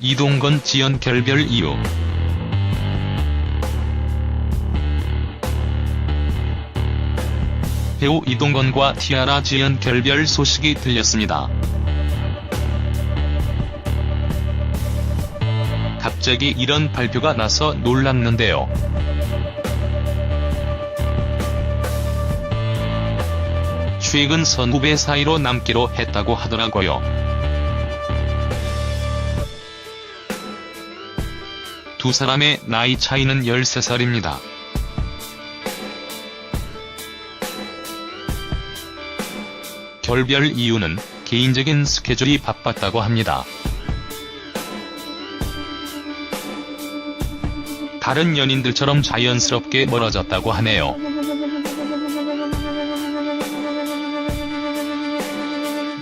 이동건 지연 결별 이유 배우 이동건과 티아라 지연 결별 소식이 들렸습니다. 갑자기 이런 발표가 나서 놀랐는데요. 최근 선후배 사이로 남기로 했다고 하더라고요. 두 사람의 나이 차이는 13살입니다. 결별 이유는 개인적인 스케줄이 바빴다고 합니다. 다른 연인들처럼 자연스럽게 멀어졌다고 하네요.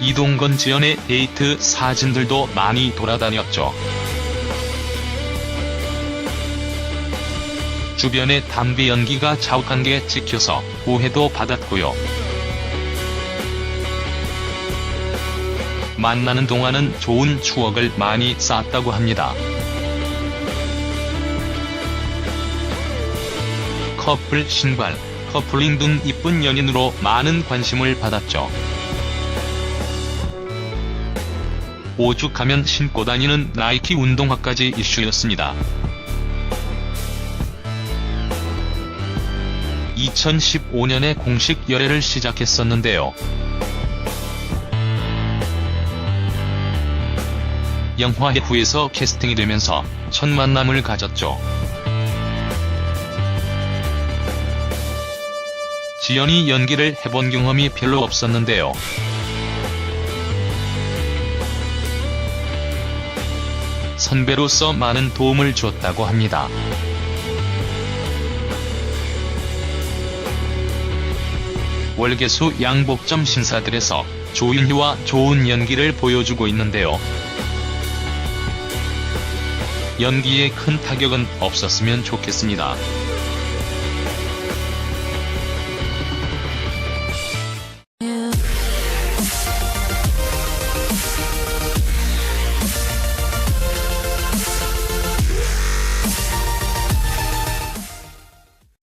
이동건 지연의 데이트 사진들도 많이 돌아다녔죠. 주변에 담배 연기가 자욱한 게 찍혀서 오해도 받았고요. 만나는 동안은 좋은 추억을 많이 쌓았다고 합니다. 커플 신발, 커플링 등 이쁜 연인으로 많은 관심을 받았죠. 오죽하면 신고 다니는 나이키 운동화까지 이슈였습니다. 2015년에 공식 열애를 시작했었는데요. 영화 해후에서 캐스팅이 되면서 첫 만남을 가졌죠. 지연이 연기를 해본 경험이 별로 없었는데요. 선배로서 많은 도움을 줬다고 합니다. 월계수 양복점 신사들에서 조윤희와 좋은 연기를 보여주고 있는데요. 연기에 큰 타격은 없었으면 좋겠습니다.